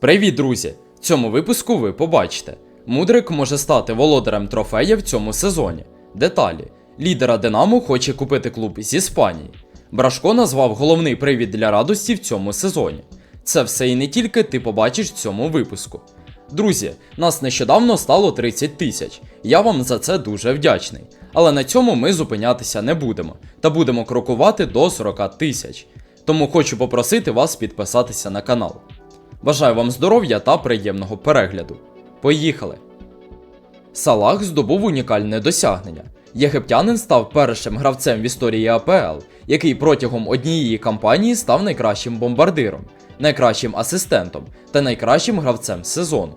Привіт, друзі! В цьому випуску ви побачите. Мудрик може стати володарем трофея в цьому сезоні. Деталі. Лідера Динамо хоче купити клуб з Іспанії. Брашко назвав головний привід для радості в цьому сезоні. Це все і не тільки ти побачиш в цьому випуску. Друзі, нас нещодавно стало 30 тисяч. Я вам за це дуже вдячний. Але на цьому ми зупинятися не будемо та будемо крокувати до 40 тисяч. Тому хочу попросити вас підписатися на канал. Бажаю вам здоров'я та приємного перегляду. Поїхали! Салах здобув унікальне досягнення. Єгиптянин став першим гравцем в історії АПЛ, який протягом однієї кампанії став найкращим бомбардиром, найкращим асистентом та найкращим гравцем сезону.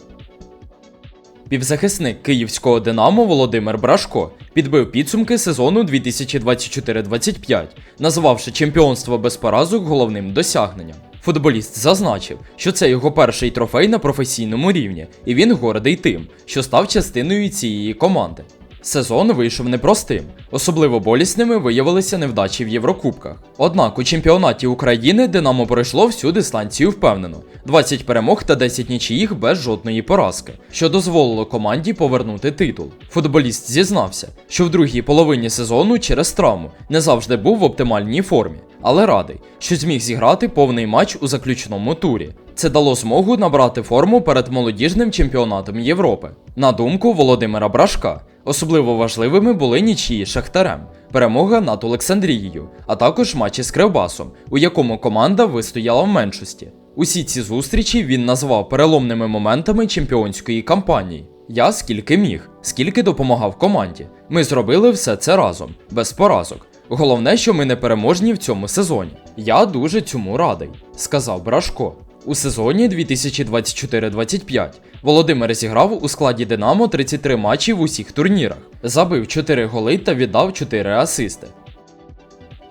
Півзахисник київського Динамо Володимир Брашко підбив підсумки сезону 2024-25, назвавши чемпіонство без поразок головним досягненням. Футболіст зазначив, що це його перший трофей на професійному рівні, і він гордий тим, що став частиною цієї команди. Сезон вийшов непростим, особливо болісними виявилися невдачі в Єврокубках. Однак у чемпіонаті України Динамо пройшло всю дистанцію впевнено: 20 перемог та 10 нічиїх без жодної поразки, що дозволило команді повернути титул. Футболіст зізнався, що в другій половині сезону через травму не завжди був в оптимальній формі, але радий, що зміг зіграти повний матч у заключному турі. Це дало змогу набрати форму перед молодіжним чемпіонатом Європи. На думку Володимира Брашка, особливо важливими були нічиї з Шахтарем, перемога над Олександрією, а також матчі з Кривбасом, у якому команда вистояла в меншості. Усі ці зустрічі він назвав переломними моментами чемпіонської кампанії. Я скільки міг, скільки допомагав команді. Ми зробили все це разом, без поразок. Головне, що ми не переможні в цьому сезоні. Я дуже цьому радий, сказав Брашко. У сезоні 2024-25 Володимир зіграв у складі Динамо 33 матчі в усіх турнірах, забив 4 голи та віддав 4 асисти.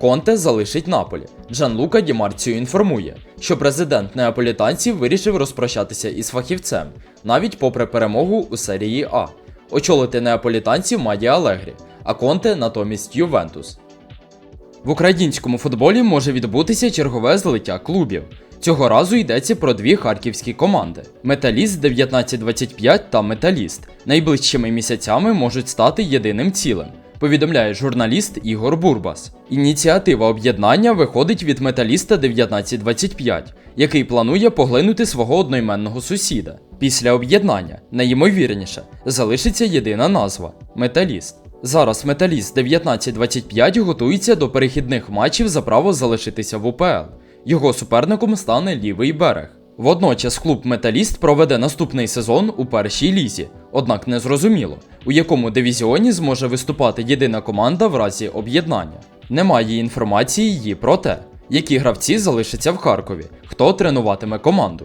Конте залишить Наполі. Джанлука Ді Марціо інформує, що президент неаполітанців вирішив розпрощатися із фахівцем, навіть попри перемогу у серії А. Очолити неаполітанців має Алегрі, а Конте натомість Ювентус. В українському футболі може відбутися чергове злиття клубів. Цього разу йдеться про дві харківські команди: Металіст 1925 та Металіст. Найближчими місяцями можуть стати єдиним цілим. Повідомляє журналіст Ігор Бурбас. Ініціатива об'єднання виходить від металіста 1925, який планує поглинути свого одноіменного сусіда. Після об'єднання, найімовірніше, залишиться єдина назва металіст. Зараз металіст 1925 готується до перехідних матчів за право залишитися в УПЛ. Його суперником стане лівий берег. Водночас клуб Металіст проведе наступний сезон у першій лізі, однак не зрозуміло, у якому дивізіоні зможе виступати єдина команда в разі об'єднання. Немає інформації її про те, які гравці залишаться в Харкові, хто тренуватиме команду.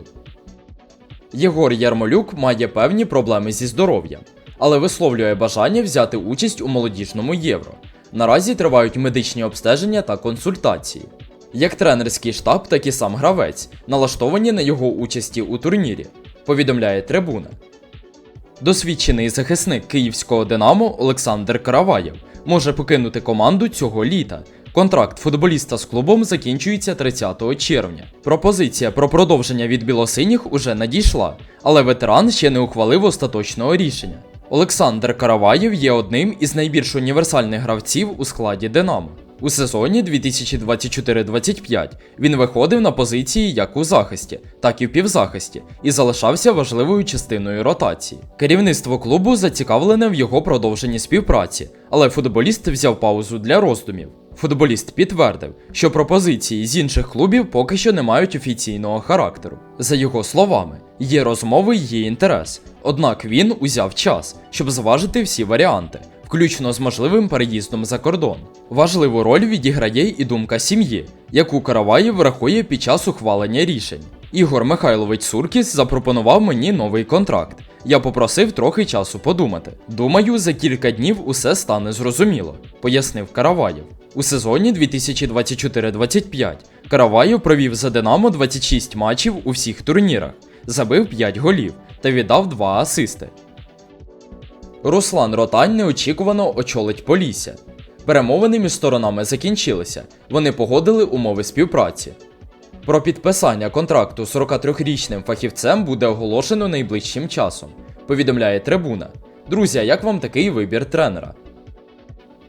Єгор Ярмолюк має певні проблеми зі здоров'ям, але висловлює бажання взяти участь у молодіжному євро. Наразі тривають медичні обстеження та консультації. Як тренерський штаб, так і сам гравець, налаштовані на його участі у турнірі, повідомляє трибуна. Досвідчений захисник київського Динамо Олександр Караваєв може покинути команду цього літа. Контракт футболіста з клубом закінчується 30 червня. Пропозиція про продовження від білосиніх уже надійшла, але ветеран ще не ухвалив остаточного рішення. Олександр Караваєв є одним із найбільш універсальних гравців у складі Динамо. У сезоні 2024-25 він виходив на позиції як у захисті, так і в півзахисті, і залишався важливою частиною ротації. Керівництво клубу зацікавлене в його продовженні співпраці, але футболіст взяв паузу для роздумів. Футболіст підтвердив, що пропозиції з інших клубів поки що не мають офіційного характеру. За його словами, є розмови й є інтерес, однак він узяв час, щоб зважити всі варіанти включно з можливим переїздом за кордон. Важливу роль відіграє і думка сім'ї, яку Караваєв врахує під час ухвалення рішень. Ігор Михайлович Суркіс запропонував мені новий контракт. Я попросив трохи часу подумати. Думаю, за кілька днів усе стане зрозуміло, пояснив Караваєв. У сезоні 2024-25 Караваєв провів за Динамо 26 матчів у всіх турнірах, забив 5 голів та віддав 2 асисти. Руслан Ротань неочікувано очолить Полісся. Перемовини між сторонами закінчилися. Вони погодили умови співпраці. Про підписання контракту з 43-річним фахівцем буде оголошено найближчим часом, повідомляє трибуна. Друзі, як вам такий вибір тренера?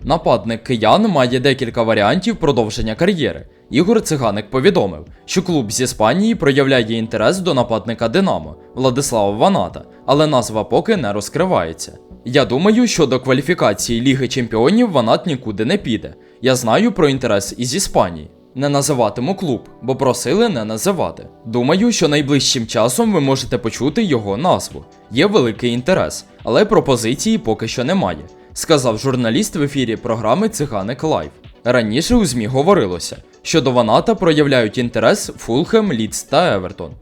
Нападник киян має декілька варіантів продовження кар'єри. Ігор Циганик повідомив, що клуб з Іспанії проявляє інтерес до нападника Динамо Владислава Ваната, але назва поки не розкривається. Я думаю, що до кваліфікації Ліги Чемпіонів Ванат нікуди не піде. Я знаю про інтерес із Іспанії. Не називатиму клуб, бо просили не називати. Думаю, що найближчим часом ви можете почути його назву. Є великий інтерес, але пропозиції поки що немає, сказав журналіст в ефірі програми Циганик Лайв. Раніше у ЗМІ говорилося, що до Ваната проявляють інтерес Фулхем, Ліц та Евертон.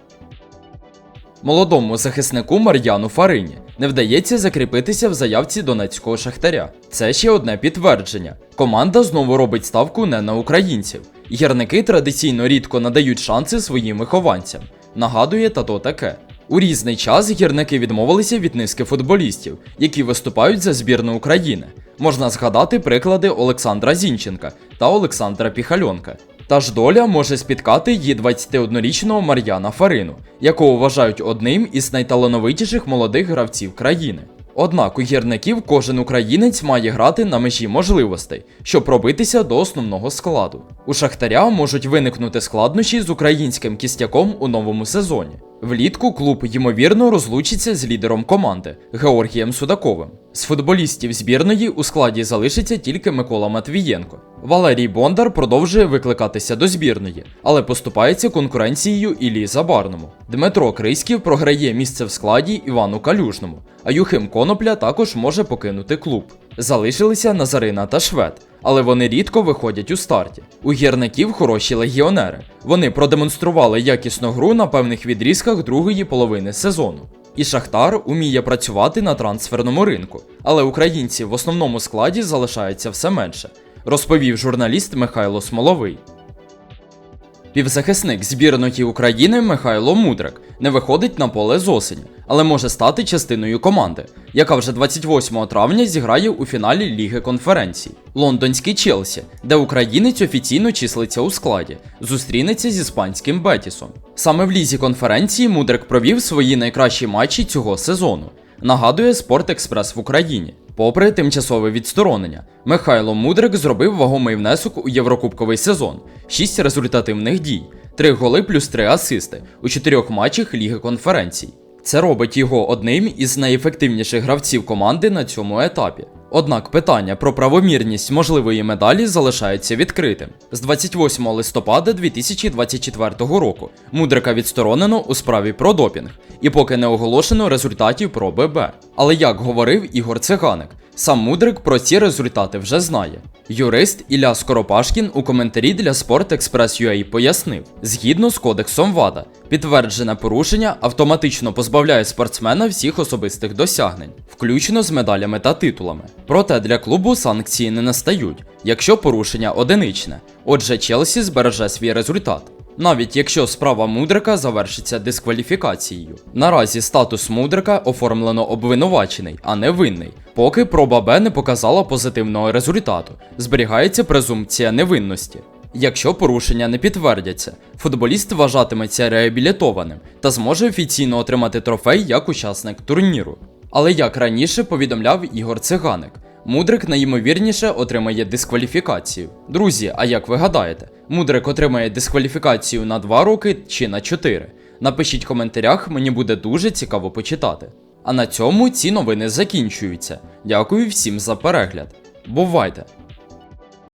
Молодому захиснику Мар'яну Фарині не вдається закріпитися в заявці донецького шахтаря. Це ще одне підтвердження. Команда знову робить ставку не на українців. Гірники традиційно рідко надають шанси своїм вихованцям. Нагадує та то таке. У різний час гірники відмовилися від низки футболістів, які виступають за збірну України. Можна згадати приклади Олександра Зінченка та Олександра Піхальонка. Та ж доля може спіткати її 21-річного Мар'яна Фарину, якого вважають одним із найталановитіших молодих гравців країни. Однак у гірників кожен українець має грати на межі можливостей, щоб пробитися до основного складу. У Шахтаря можуть виникнути складнощі з українським кістяком у новому сезоні. Влітку клуб ймовірно розлучиться з лідером команди Георгієм Судаковим. З футболістів збірної у складі залишиться тільки Микола Матвієнко. Валерій Бондар продовжує викликатися до збірної, але поступається конкуренцією Іллі Забарному. Дмитро Криськів програє місце в складі Івану Калюжному, а Юхим Конопля також може покинути клуб. Залишилися Назарина та Швед, але вони рідко виходять у старті. У гірників хороші легіонери. Вони продемонстрували якісну гру на певних відрізках другої половини сезону. І Шахтар уміє працювати на трансферному ринку, але українців в основному складі залишається все менше, розповів журналіст Михайло Смоловий. Півзахисник збірної України Михайло Мудрик не виходить на поле з осені, але може стати частиною команди, яка вже 28 травня зіграє у фіналі Ліги конференцій. Лондонський Челсі, де українець офіційно числиться у складі, зустрінеться з іспанським Бетісом. Саме в лізі конференції Мудрик провів свої найкращі матчі цього сезону. Нагадує Спорт Експрес в Україні. Попри тимчасове відсторонення, Михайло Мудрик зробив вагомий внесок у Єврокубковий сезон, 6 результативних дій, 3 голи плюс 3 асисти у 4 матчах Ліги конференцій. Це робить його одним із найефективніших гравців команди на цьому етапі. Однак питання про правомірність можливої медалі залишається відкритим. З 28 листопада 2024 року Мудрика відсторонено у справі про допінг, і поки не оголошено результатів про ББ. Але як говорив Ігор Циганик, сам Мудрик про ці результати вже знає. Юрист Ілля Скоропашкін у коментарі для Sport Express UA пояснив: згідно з кодексом ВАДА, підтверджене порушення автоматично позбавляє спортсмена всіх особистих досягнень, включно з медалями та титулами. Проте для клубу санкції не настають, якщо порушення одиничне. Отже, Челсі збереже свій результат. Навіть якщо справа Мудрика завершиться дискваліфікацією. Наразі статус Мудрика оформлено обвинувачений, а не винний. Поки проба Б не показала позитивного результату, зберігається презумпція невинності. Якщо порушення не підтвердяться, футболіст вважатиметься реабілітованим та зможе офіційно отримати трофей як учасник турніру. Але як раніше повідомляв Ігор Циганик, Мудрик найімовірніше отримає дискваліфікацію. Друзі, а як ви гадаєте, Мудрик отримає дискваліфікацію на 2 роки чи на 4? Напишіть в коментарях, мені буде дуже цікаво почитати. А на цьому ці новини закінчуються. Дякую всім за перегляд. Бувайте!